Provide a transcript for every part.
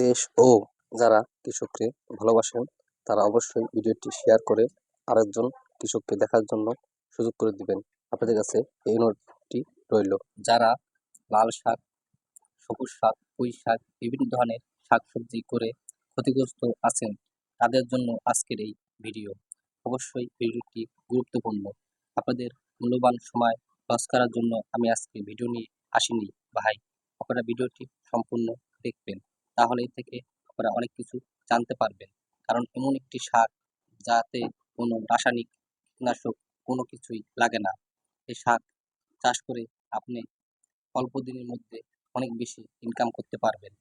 দেশ ও যারা কৃষককে ভালোবাসেন, তারা অবশ্যই ভিডিওটি শেয়ার করে আরেকজন কৃষককে দেখার জন্য সুযোগ করে দিবেন। আপনাদের কাছে এই অনুরোধটি রইল। যারা লাল শাক, সবুজ শাক, পুঁই শাক, বিভিন্ন ধরনের শাকসবজি করে ক্ষতিগ্রস্ত আছেন, তাদের জন্য আজকের এই ভিডিও অবশ্যই ভিডিওটি গুরুত্বপূর্ণ। আপনাদের মূল্যবান সময় লস করার জন্য আমি আজকে ভিডিও নিয়ে আসিনি। ভাই, আপনারা ভিডিওটি সম্পূর্ণ দেখবেন। তাহলে এর থেকে আপনারা অনেক কিছু জানতে পারবেন। কারণ এমন একটি শাক যাতে কোনো রাসায়নিক কীটনাশক কোনো কিছুই লাগে না। এই শাক চাষ করে আপনি অল্প দিনের মধ্যে অনেক বেশি ইনকাম করতে পারবেন।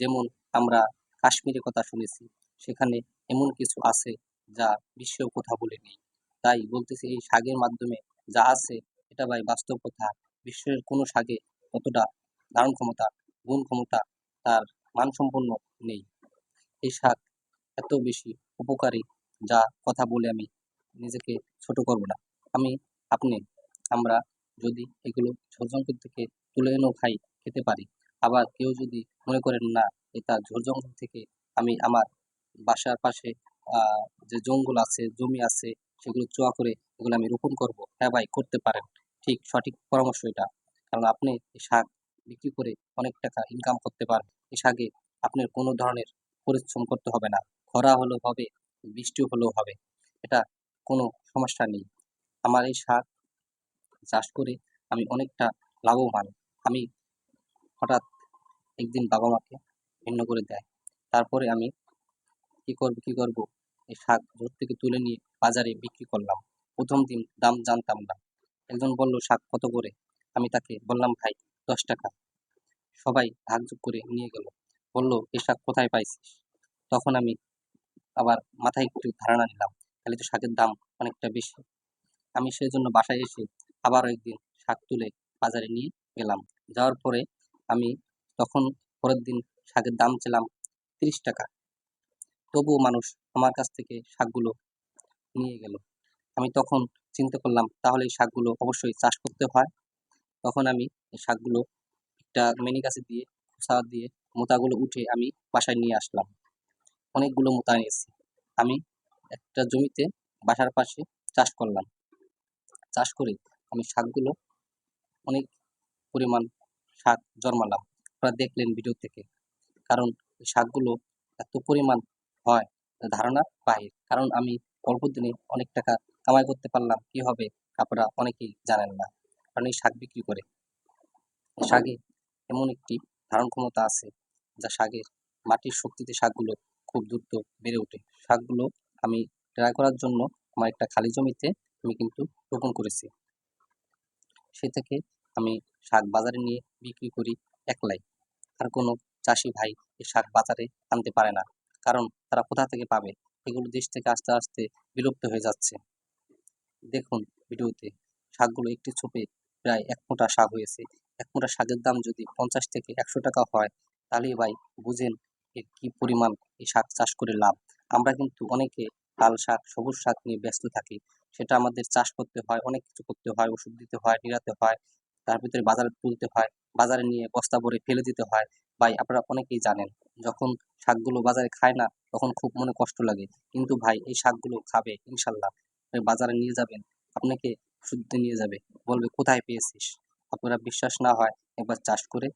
যেমন আমরা কাশ্মীরের কথা শুনেছি, সেখানে এমন কিছু আছে যা বিশ্বেও কোথাও বলে নেই। তাই বলতেছি এই শাকের মাধ্যমে যা আছে, এটা ভাই বাস্তব কথা। বিশ্বের কোনো শাকে অতটা ধারণ ক্ষমতা, গুণ ক্ষমতা তার মানসম্পন্ন নেই। এই শাক এত বেশি উপকারী যা কথা বলে আমি নিজেকে ছোট করব না। আমি, আপনি, আমরা যদি এগুলো ঝোরজঙ্গল থেকে তুলে এনেও খাই, খেতে পারি। আবার কেউ যদি মনে করেন, না, এটা ঝোরজঙ্গল থেকে আমি আমার বাসার পাশে যে জঙ্গল আছে, জমি আছে, সেগুলো চোয়া করে এগুলো আমি রোপণ করব। হ্যাঁ ভাই, করতে পারেন। ঠিক সঠিক পরামর্শ এটা। কারণ আপনি শাক বিক্রি করে অনেক টাকা ইনকাম করতে পারবেন এই শাকে আপনার কোনো ধরনের পরিশ্রম করতে হবে না। খরা হলেও হবে, বৃষ্টি হলেও হবে, এটা কোনো সমস্যা নেই। আমার এই শাক চাষ করে আমি অনেকটা লাভবান। আমি হঠাৎ একদিন বাবা মাকে ভিন্ন করে দেয়। তারপরে আমি কি করব কি করব? এই শাক দূর থেকে তুলে নিয়ে বাজারে বিক্রি করলাম। প্রথম দিন দাম জানতাম না। একজন বলল, শাক কত করে? আমি তাকে বললাম, ভাই দশ টাকা। সবাই ভাগযোগ করে নিয়ে গেল। বলল শাক কোথায় পাইছিস? তখন আমি আবার মাথায় একটু ধারণা নিলাম, তাহলে তো শাকের দাম অনেকটা বেশি। আমি সেই জন্য বাসায় এসে আবার একদিন শাক তুলে বাজারে নিয়ে গেলাম। যাওয়ার পরে আমি তখন পরের দিন শাকের দাম ছিলাম তিরিশ টাকা। তবুও মানুষ আমার কাছ থেকে শাকগুলো নিয়ে গেল। আমি তখন চিন্তা করলাম, তাহলে এই শাকগুলো অবশ্যই চাষ করতে হয়? তখন আমি শাকগুলো একটা মিনি গাছে দিয়ে খোসা দিয়ে মোতাগুলো উঠে আমি বাসায় নিয়ে আসলাম। অনেকগুলো মোতা নিয়েছি আমি একটা জমিতে বাসার পাশে চাষ করলাম। চাষ করে আমি শাকগুলো অনেক পরিমাণ শাক জন্মালাম। আপনারা দেখলেন ভিডিও থেকে। কারণ শাকগুলো এত পরিমাণ হয় ধারণা বাহির কারণ আমি অল্প দিনে অনেক টাকা কামাই করতে পারলাম। কি হবে আপনারা অনেকেই জানেন না। কারণ এই শাক বিক্রি করে শাকে এমন একটি ধারণ ক্ষমতা আছে, যা শাকের মাটির শক্তিতে শাকগুলো খুব দ্রুত বেড়ে ওঠে। শাকগুলো আমি ট্রাই করার জন্য আমার একটা খালি জমিতে আমি কিন্তু রোপণ করেছি। সে থেকে আমি শাক বাজারে নিয়ে বিক্রি করি একলাই। আর কোনো চাষি ভাই এই শাক বাজারে আনতে পারে না, কারণ তারা কোথা থেকে পাবে? এগুলো দেশ থেকে আস্তে আস্তে বিলুপ্ত হয়ে যাচ্ছে। দেখুন ভিডিওতে, শাকগুলো একটি ছোপে প্রায় এক মোটা শাক হয়েছে। এক মোটা শাকের দাম যদি পঞ্চাশ থেকে একশো টাকা হয়, তাহলে ভাই বুঝেন কি পরিমাণ এই শাক চাষ করে লাভ। আমরা কিন্তু অনেকে লাল শাক, সবুজ শাক নিয়ে ব্যস্ত থাকি। সেটা আমাদের চাষ করতে হয়, অনেক কিছু করতে হয়, ওষুধ দিতে হয় নিরাতে হয়, তার ভিতরে বাজারে তুলতে হয়, বাজারে নিয়ে বস্তা ভরে ফেলে দিতে হয়। ভাই আপনারা অনেকেই জানেন, যখন শাকগুলো বাজারে খায় না, তখন খুব মনে কষ্ট লাগে। কিন্তু ভাই এই শাকগুলো খাবে, ইনশাল্লাহ। বাজারে নিয়ে যাবেন, আপনাকে শুদ্ধ নিয়ে যাবে, বলবে কোথায় পেয়েছিস? আপনারা বিশ্বাস না হয় একবার চাষ করে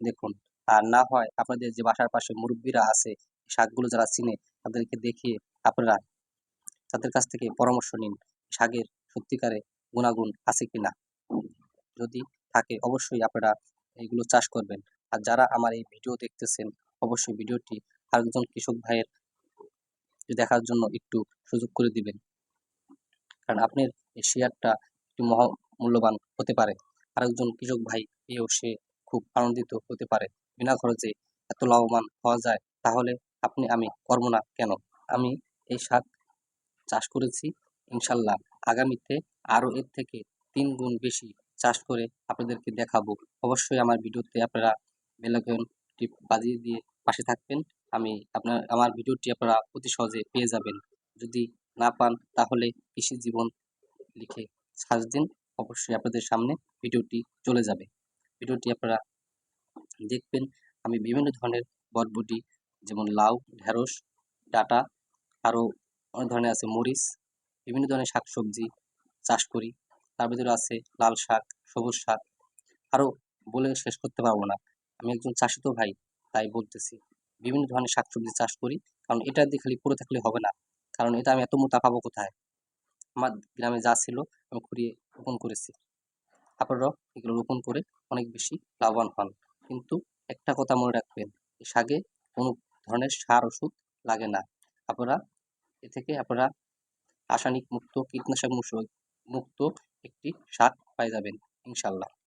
দেখুন। আর না হয় আপনাদের যে বাসার পাশে মুরব্বীরা আছে শাকগুলো যারা চিনে তাদেরকে দেখিয়ে আপনারা তাদের কাছ থেকে পরামর্শ নিন শাকের সত্যিকারে গুণাগুণ আছে কিনা। যদি থাকে অবশ্যই আপনারা এগুলো চাষ করবেন। আর যারা আমার এই ভিডিও দেখতেছেন, অবশ্যই ভিডিওটি আরেকজন কৃষক ভাইয়ের দেখার জন্য একটু সুযোগ করে দিবেন। কারণ আপনার এই শেয়ারটা একটি মহা মূল্যবান হতে পারে। আরেকজন কৃষক ভাই পেয়েও সে খুব আনন্দিত হতে পারে। বিনা খরচে এত লাভবান হওয়া যায়, তাহলে আপনি, আমি করব না কেন? আমি এই শাক চাষ করেছি, ইনশাল্লাহ। আগামীতে আরও এর থেকে তিন গুণ বেশি চাষ করে আপনাদেরকে দেখাবো। অবশ্যই আমার ভিডিওতে আপনারা বেলাকন টিপ বাজিয়ে দিয়ে পাশে থাকবেন। আমি আপনার, আমার ভিডিওটি আপনারা অতি সহজে পেয়ে যাবেন। যদি না পান, তাহলে কৃষি জীবন লিখে সার্চ দিন। অবশ্যই আপনাদের সামনে ভিডিওটি চলে যাবে। ভিডিওটি আপনারা দেখবেন, আমি বিভিন্ন ধরনের বটবটি যেমন লাউ, ঢেঁড়স, ডাঁটা, আরও অনেক ধরনের আছে, মরিচ, বিভিন্ন ধরনের শাকসবজি চাষ করি। তার ভিতরে আছে লাল শাক, সবুজ শাক। আরও বলে শেষ করতে পারব না। আমি একজন চাষিতো ভাই, তাই বলতেছি, বিভিন্ন ধরনের শাকসবজি চাষ করি, কারণ এটা দিয়ে খালি পড়ে থাকলে হবে না। কারণ এটা আমি এত মোটা পাবো কোথায়? আমার গ্রামে যা ছিল, আমি খুঁড়িয়ে রোপণ করেছি। আপনারা এগুলো রোপণ করে অনেক বেশি লাভবান হন। কিন্তু একটা কথা মনে রাখবেন, এই শাকে কোনো ধরনের সার ওষুধ লাগে না। আপনারা, এ থেকে আপনারা রাসায়নিক মুক্ত কীটনাশক মুক্ত একটি শাক পাই যাবেন ইনশাল্লাহ